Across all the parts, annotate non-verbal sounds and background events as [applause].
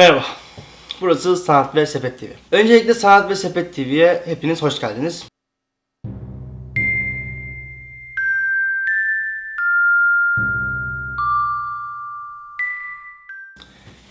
Merhaba. Burası Sanat ve Sepet TV. Öncelikle Sanat ve Sepet TV'ye hepiniz hoş geldiniz.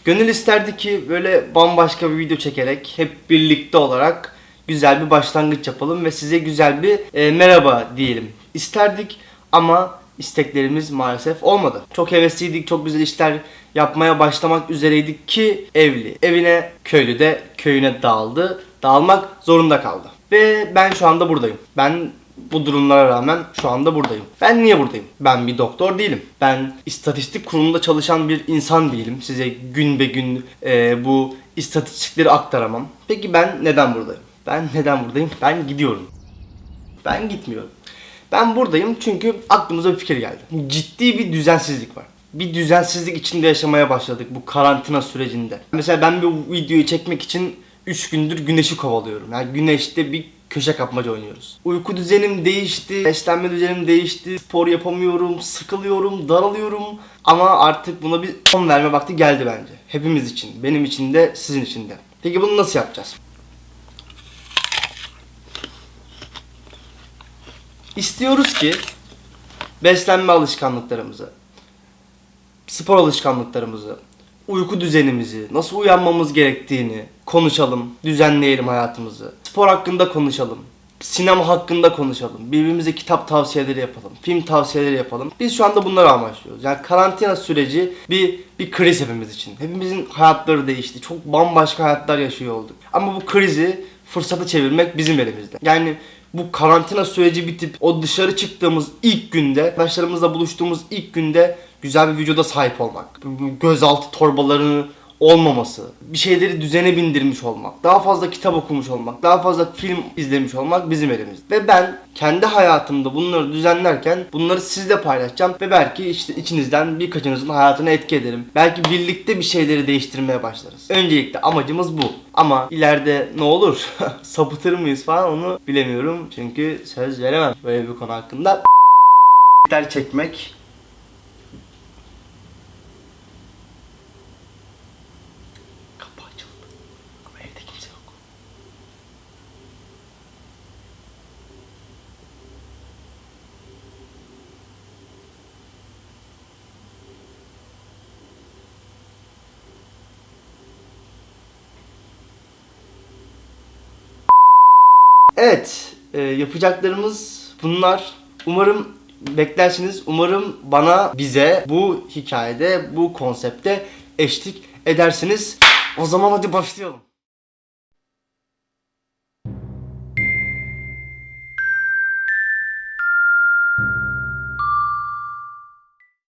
Gönül isterdi ki böyle bambaşka bir video çekerek hep birlikte olarak güzel bir başlangıç yapalım ve size güzel bir e, merhaba diyelim. İsterdik ama isteklerimiz maalesef olmadı. Çok hevesliydik, çok güzel işler yapmaya başlamak üzereydik ki evli. Evine köylü de köyüne dağıldı. Dağılmak zorunda kaldı. Ve ben şu anda buradayım. Ben bu durumlara rağmen şu anda buradayım. Ben niye buradayım? Ben bir doktor değilim. Ben istatistik kurumunda çalışan bir insan değilim. Size gün be gün e, bu istatistikleri aktaramam. Peki ben neden buradayım? Ben neden buradayım? Ben gidiyorum. Ben gitmiyorum. Ben buradayım çünkü aklımıza bir fikir geldi. Ciddi bir düzensizlik var. Bir düzensizlik içinde yaşamaya başladık bu karantina sürecinde. Mesela ben bu videoyu çekmek için 3 gündür güneşi kovalıyorum. Yani güneşte bir köşe kapmaca oynuyoruz. Uyku düzenim değişti, beslenme düzenim değişti, spor yapamıyorum, sıkılıyorum, daralıyorum. Ama artık buna bir son verme vakti geldi bence. Hepimiz için, benim için de, sizin için de. Peki bunu nasıl yapacağız? İstiyoruz ki beslenme alışkanlıklarımızı, spor alışkanlıklarımızı, uyku düzenimizi, nasıl uyanmamız gerektiğini konuşalım, düzenleyelim hayatımızı. Spor hakkında konuşalım. Sinema hakkında konuşalım. Birbirimize kitap tavsiyeleri yapalım. Film tavsiyeleri yapalım. Biz şu anda bunları amaçlıyoruz. Yani karantina süreci bir bir kriz hepimiz için. Hepimizin hayatları değişti. Çok bambaşka hayatlar yaşıyor olduk. Ama bu krizi fırsatı çevirmek bizim elimizde. Yani bu karantina süreci bitip o dışarı çıktığımız ilk günde, arkadaşlarımızla buluştuğumuz ilk günde güzel bir vücuda sahip olmak. Gözaltı torbalarını olmaması, bir şeyleri düzene bindirmiş olmak, daha fazla kitap okumuş olmak, daha fazla film izlemiş olmak bizim elimizde. Ve ben kendi hayatımda bunları düzenlerken bunları sizle paylaşacağım ve belki işte içinizden birkaçınızın hayatına etki ederim. Belki birlikte bir şeyleri değiştirmeye başlarız. Öncelikle amacımız bu. Ama ileride ne olur? [laughs] Sapıtır mıyız falan onu bilemiyorum. Çünkü söz veremem böyle bir konu hakkında. çekmek Evet, e, yapacaklarımız bunlar. Umarım beklersiniz. Umarım bana, bize bu hikayede, bu konsepte eşlik edersiniz. O zaman hadi başlayalım.